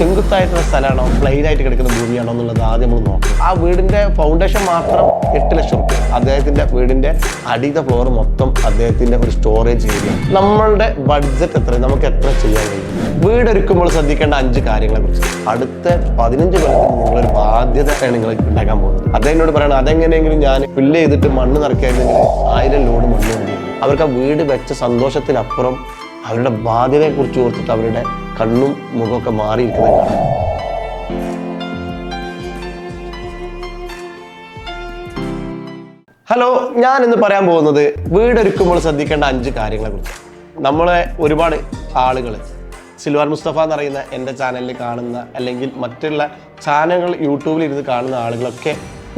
ചെങ്കുത്തായിട്ടുള്ള സ്ഥലമാണോ? Plain ആയിട്ട് കിടക്കുന്ന ഭൂമിയാണോ എന്നുള്ളത് ആദ്യം നമ്മൾ നോക്കും ആ വീടിന്റെ ഫൗണ്ടേഷൻ മാത്രം എട്ട് ലക്ഷം റുപ്യ അദ്ദേഹത്തിന്റെ വീടിന്റെ അടിയത്തെ ഫ്ലോർ മൊത്തം അദ്ദേഹത്തിന്റെ ഒരു സ്റ്റോറേജ് ഏരിയ നമ്മളുടെ ബഡ്ജറ്റ് എത്ര? നമുക്ക് എത്ര ചെയ്യാൻ കഴിയും? വീടൊരുക്കുമ്പോൾ ശ്രദ്ധിക്കേണ്ട അഞ്ച് കാര്യങ്ങളെ കുറിച്ച്. അടുത്ത പതിനഞ്ച് കൊല്ലത്തിൽ നിങ്ങളൊരു ബാധ്യതയാണ് നിങ്ങൾ ഉണ്ടാക്കാൻ പോകുന്നത്. അദ്ദേഹത്തിനോട് പറയണം അതെങ്ങനെയെങ്കിലും ഞാൻ ഫില്ല് ചെയ്തിട്ട് മണ്ണ് നിറയ്ക്കായിരുന്നെങ്കിൽ ആയിരം ലോഡ് മണ്ണ് അവർക്ക് ആ വീട് വെച്ച സന്തോഷത്തിനപ്പുറം അവരുടെ ബാധ്യതയെക്കുറിച്ച് ഓർത്തിട്ട് അവരുടെ കണ്ണും മുഖമൊക്കെ മാറിയിരിക്കുന്നത് കാണാം. ഹലോ ഞാൻ ഇന്ന് പറയാൻ പോകുന്നത് വീടൊരുക്കുമ്പോൾ ശ്രദ്ധിക്കേണ്ട അഞ്ച് കാര്യങ്ങളെ കുറിച്ച് നമ്മളെ ഒരുപാട് ആളുകൾ സിൽവാർ മുസ്തഫ എന്ന് പറയുന്ന എന്റെ ചാനലിൽ കാണുന്ന അല്ലെങ്കിൽ മറ്റുള്ള ചാനലുകൾ യൂട്യൂബിൽ ഇരുന്ന് കാണുന്ന ആളുകളൊക്കെ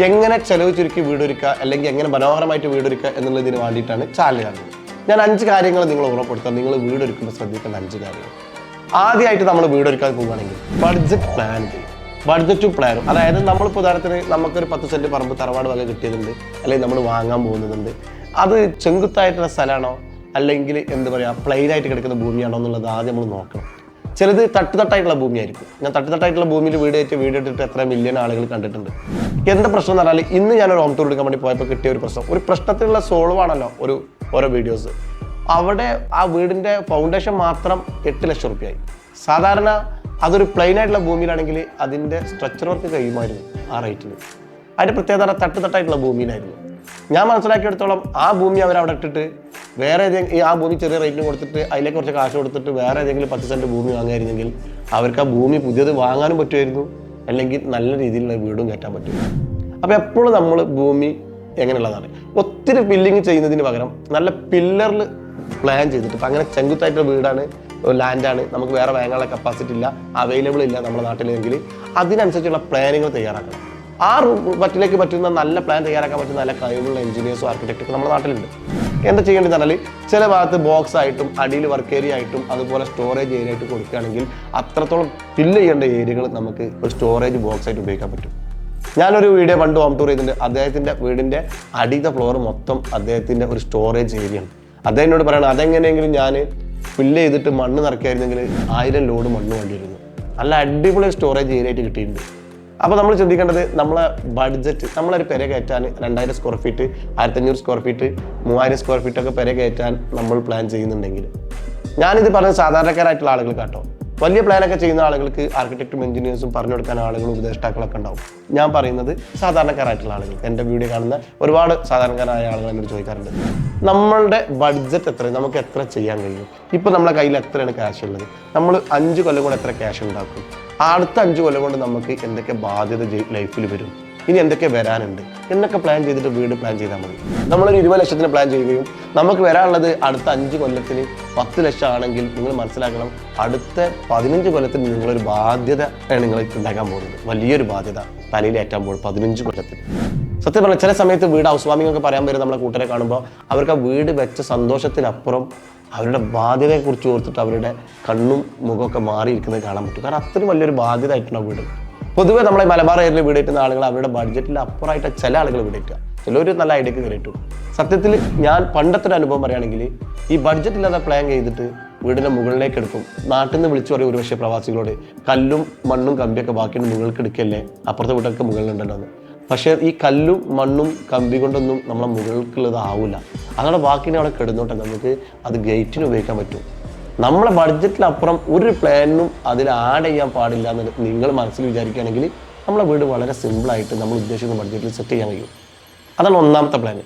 എങ്ങനെ ചെലവ് ചുരുക്കി വീടൊരുക്കുക അല്ലെങ്കിൽ എങ്ങനെ മനോഹരമായിട്ട് വീടൊരുക്കുക എന്നുള്ളതിന് വേണ്ടിയിട്ടാണ് ചാനൽ കാണുന്നത്. ഞാൻ അഞ്ച് കാര്യങ്ങൾ നിങ്ങൾ ഉറപ്പെടുത്താം നിങ്ങൾ വീടൊരുക്കുമ്പോൾ ശ്രദ്ധിക്കേണ്ട അഞ്ച് കാര്യങ്ങൾ ആദ്യമായിട്ട് നമ്മൾ വീടൊരുക്കാൻ പോവുകയാണെങ്കിൽ ബഡ്ജറ്റ് പ്ലാൻ ചെയ്യും. ബഡ്ജറ്റും പ്ലാനും അതായത് നമ്മളിപ്പോൾ ഉദാഹരണത്തിന് നമുക്കൊരു പത്ത് സെന്റ് പറമ്പ് തറവാട് വക കിട്ടിയതുണ്ട്. അല്ലെങ്കിൽ നമ്മൾ വാങ്ങാൻ പോകുന്നതുണ്ട്. അത് ചെങ്കുത്തായിട്ടുള്ള സ്ഥലമാണോ അല്ലെങ്കിൽ എന്താ പറയുക പ്ലെയിൻ ആയിട്ട് കിടക്കുന്ന ഭൂമിയാണോ എന്നുള്ളത് ആദ്യം നമ്മൾ നോക്കണം. ചിലത് തട്ടുതട്ടായിട്ടുള്ള ഭൂമിയായിരിക്കും. ഞാൻ തട്ടുതട്ടായിട്ടുള്ള ഭൂമിയിൽ വീട് കയറ്റി വീട് ഇട്ടിട്ട് എത്ര മില്യൺ ആളുകൾ കണ്ടിട്ടുണ്ട്. എന്താ പ്രശ്നം എന്ന് പറഞ്ഞാൽ ഇന്ന് ഞാൻ ഒരു ഹോം ടൂർ എടുക്കാൻ വേണ്ടി പോയപ്പോൾ കിട്ടിയ ഒരു പ്രശ്നം. ഒരു പ്രശ്നത്തിനുള്ള സോൾവ് ആണല്ലോ ഒരു ഓരോ വീഡിയോസ് അവിടെ ആ വീടിന്റെ ഫൗണ്ടേഷൻ മാത്രം എട്ട് ലക്ഷം റുപ്യയായി സാധാരണ അതൊരു പ്ലെയിൻ ആയിട്ടുള്ള ഭൂമിയിലാണെങ്കിൽ അതിന്റെ സ്ട്രക്ചർ വർക്ക് കഴിയുമായിരുന്നു ആ റേറ്റിന് അതിന്റെ പ്രത്യേകത തട്ടുതട്ടായിട്ടുള്ള ഭൂമിയിലായിരുന്നു. ഞാൻ മനസ്സിലാക്കിയെടുത്തോളം ആ ഭൂമി അവരവിടെ ഇട്ടിട്ട് വേറെ ഏതെങ്കിലും ആ ഭൂമി ചെറിയ റേറ്റിന് കൊടുത്തിട്ട് അതിലേക്ക് കുറച്ച് കാശ് കൊടുത്തിട്ട് വേറെ ഏതെങ്കിലും പത്ത് സെന്റ് ഭൂമി വാങ്ങായിരുന്നെങ്കിൽ അവർക്ക് ആ ഭൂമി പുതിയത് വാങ്ങാനും പറ്റുമായിരുന്നു. അല്ലെങ്കിൽ നല്ല രീതിയിലുള്ള വീടും കയറ്റാൻ പറ്റും. അപ്പോൾ എപ്പോഴും നമ്മൾ ഭൂമി എങ്ങനെയുള്ളതാണ്? ഒത്തിരി ബില്ലിങ് ചെയ്യുന്നതിന് പകരം നല്ല പില്ലറിൽ പ്ലാൻ ചെയ്തിട്ട് ഇപ്പം അങ്ങനെ ചെങ്കുത്തായിട്ടുള്ള വീടാണ് ലാൻഡാണ് നമുക്ക് വേറെ വാങ്ങാനുള്ള കപ്പാസിറ്റി ഇല്ല അവൈലബിൾ ഇല്ല നമ്മുടെ നാട്ടിലെങ്കിൽ അതിനനുസരിച്ചുള്ള പ്ലാനുകൾ തയ്യാറാക്കണം. ആ പറ്റിലേക്ക് പറ്റുന്ന നല്ല പ്ലാൻ തയ്യാറാക്കാൻ പറ്റുന്ന നല്ല കഴിവുള്ള എഞ്ചിനീയേഴ്സും ആർക്കിടെക്റ്റും നമ്മുടെ നാട്ടിലുണ്ട്. എന്താ ചെയ്യേണ്ടത് പറഞ്ഞാൽ ചില ഭാഗത്ത് ബോക്സ് ആയിട്ടും അടിയിൽ വർക്ക് ഏരിയ ആയിട്ടും അതുപോലെ സ്റ്റോറേജ് ഏരിയ ആയിട്ട് കൊടുക്കുകയാണെങ്കിൽ അത്രത്തോളം ഫില്ല് ചെയ്യേണ്ട ഏരിയകൾ നമുക്ക് ഒരു സ്റ്റോറേജ് ബോക്സ് ആയിട്ട് ഉപയോഗിക്കാൻ പറ്റും. ഞാനൊരു വീഡിയോ പണ്ട് ഹോം ടൂർ ചെയ്തിട്ടുണ്ട്. അദ്ദേഹത്തിന്റെ വീടിന്റെ അടിയത്തെ ഫ്ലോർ മൊത്തം അദ്ദേഹത്തിന്റെ ഒരു സ്റ്റോറേജ് ഏരിയ ആണ്. അദ്ദേഹം എന്നോട് പറയണം അതെങ്ങനെയെങ്കിലും ഞാൻ ഫില്ല് ചെയ്തിട്ട് മണ്ണ് നിറയ്ക്കായിരുന്നെങ്കിൽ ആയിരം ലോഡ് മണ്ണ് വേണ്ടിയിരുന്നു. നല്ല അടിപൊളി സ്റ്റോറേജ് ഏരിയ ആയിട്ട് കിട്ടിയിട്ടുണ്ട്. അപ്പോൾ നമ്മൾ ചിന്തിക്കേണ്ടത് നമ്മളെ ബഡ്ജറ്റ് നമ്മളൊരു പെര കയറ്റാൻ രണ്ടായിരം സ്ക്വയർ ഫീറ്റ് ആയിരത്തഞ്ഞൂറ് സ്ക്വയർ ഫീറ്റ് മൂവായിരം സ്ക്വയർ ഫീറ്റ് ഒക്കെ പെര കയറ്റാൻ നമ്മൾ പ്ലാൻ ചെയ്യുന്നുണ്ടെങ്കിൽ. ഞാനിത് പറഞ്ഞത് സാധാരണക്കാരായിട്ടുള്ള ആളുകൾ കേട്ടോ. വലിയ പ്ലാനൊക്കെ ചെയ്യുന്ന ആളുകൾക്ക് ആർക്കിടെക്റ്റും എഞ്ചിനീയേഴ്സും പറഞ്ഞു കൊടുക്കാൻ ആളുകളും ഉപദേഷ്ടാക്കളൊക്കെ ഉണ്ടാവും. ഞാൻ പറയുന്നത് സാധാരണക്കാരായിട്ടുള്ള ആളുകൾ എന്റെ വീഡിയോ കാണുന്ന ഒരുപാട് സാധാരണക്കാരായ ആളുകൾ എന്നോട് ചോദിക്കാറുണ്ട്. നമ്മളുടെ ബഡ്ജറ്റ് എത്ര? നമുക്ക് എത്ര ചെയ്യാൻ കഴിയും? ഇപ്പം നമ്മളെ കയ്യിൽ എത്രയാണ് ക്യാഷ് ഉള്ളത്? നമ്മൾ അഞ്ച് കൊല്ലം കൊണ്ട് എത്ര ക്യാഷ് ഉണ്ടാക്കും? അടുത്ത അഞ്ച് കൊല്ലം കൊണ്ട് നമുക്ക് എന്തൊക്കെ ബാധ്യത ലൈഫിൽ വരും? ഇനി എന്തൊക്കെ വരാനുണ്ട്? എന്നൊക്കെ പ്ലാൻ ചെയ്തിട്ട് വീട് പ്ലാൻ ചെയ്താൽ മതി. നമ്മളൊരു ഇരുപത് ലക്ഷത്തിന് പ്ലാൻ ചെയ്യുകയും നമുക്ക് വരാനുള്ളത് അടുത്ത അഞ്ച് കൊല്ലത്തിന് പത്ത് ലക്ഷം ആണെങ്കിൽ നിങ്ങൾ മനസ്സിലാക്കണം അടുത്ത പതിനഞ്ച് കൊല്ലത്തിന് നിങ്ങളൊരു ബാധ്യത നിങ്ങൾ ഉണ്ടാക്കാൻ പോകുന്നത്. വലിയൊരു ബാധ്യത തലയിലേറ്റാൻ പോകും പതിനഞ്ച് കൊല്ലത്തിൽ സത്യം പറഞ്ഞാൽ ചില സമയത്ത് വീട് ഹൗസ് പറയാൻ വരും നമ്മളെ കൂട്ടരെ കാണുമ്പോൾ അവർക്ക് ആ വീട് വെച്ച സന്തോഷത്തിനപ്പുറം അവരുടെ ബാധ്യതയെക്കുറിച്ച് ഓർത്തിട്ട് അവരുടെ കണ്ണും മുഖമൊക്കെ മാറിയിരിക്കുന്നത് കാണാൻ പറ്റും. കാരണം അത്രയും വലിയൊരു ബാധ്യത വീട്. പൊതുവെ നമ്മളെ മലബാർ ഏരിയയിൽ വീടേറ്റുന്ന ആളുകൾ അവരുടെ ബഡ്ജറ്റിൽ അപ്പുറമായിട്ട് ചില ആളുകൾ വീട് കിട്ടുക ചിലർ നല്ല ഐഡിയക്ക് കയറിയിട്ടു സത്യത്തിൽ ഞാൻ പണ്ടത്തെ ഒരു അനുഭവം പറയുകയാണെങ്കിൽ ഈ ബഡ്ജറ്റ് ഇല്ലാതെ പ്ലാൻ ചെയ്തിട്ട് വീടിന്റെ മുകളിലേക്ക് എടുക്കും. നാട്ടിൽ നിന്ന് വിളിച്ചു പറയും ഒരുപക്ഷെ പ്രവാസികളോട് കല്ലും മണ്ണും കമ്പിയൊക്കെ ബാക്കിയുണ്ട് മുകളിലേക്ക് എടുക്കല്ലേ? അപ്പുറത്തെ വീട്ടൊക്കെ മുകളിലുണ്ടല്ലോ എന്ന്. പക്ഷേ ഈ കല്ലും മണ്ണും കമ്പി കൊണ്ടൊന്നും നമ്മളെ മുകൾക്കുള്ളത് ആവില്ല അതോടെ ബാക്കിനെ അവിടെ കിടന്നോട്ടെ. നമുക്ക് അത് ഗേറ്റിന് ഉപയോഗിക്കാൻ പറ്റും. നമ്മളെ ബഡ്ജറ്റിലപ്പുറം ഒരു പ്ലാനിനും അതിൽ ആഡ് ചെയ്യാൻ പാടില്ല എന്ന് നിങ്ങൾ മനസ്സിൽ വിചാരിക്കുകയാണെങ്കിൽ നമ്മളെ വീട് വളരെ സിമ്പിളായിട്ട് നമ്മൾ ഉദ്ദേശിക്കുന്ന ബഡ്ജറ്റിൽ സെറ്റ് ചെയ്യാൻ കഴിയും. അതാണ് ഒന്നാമത്തെ പ്ലാൻ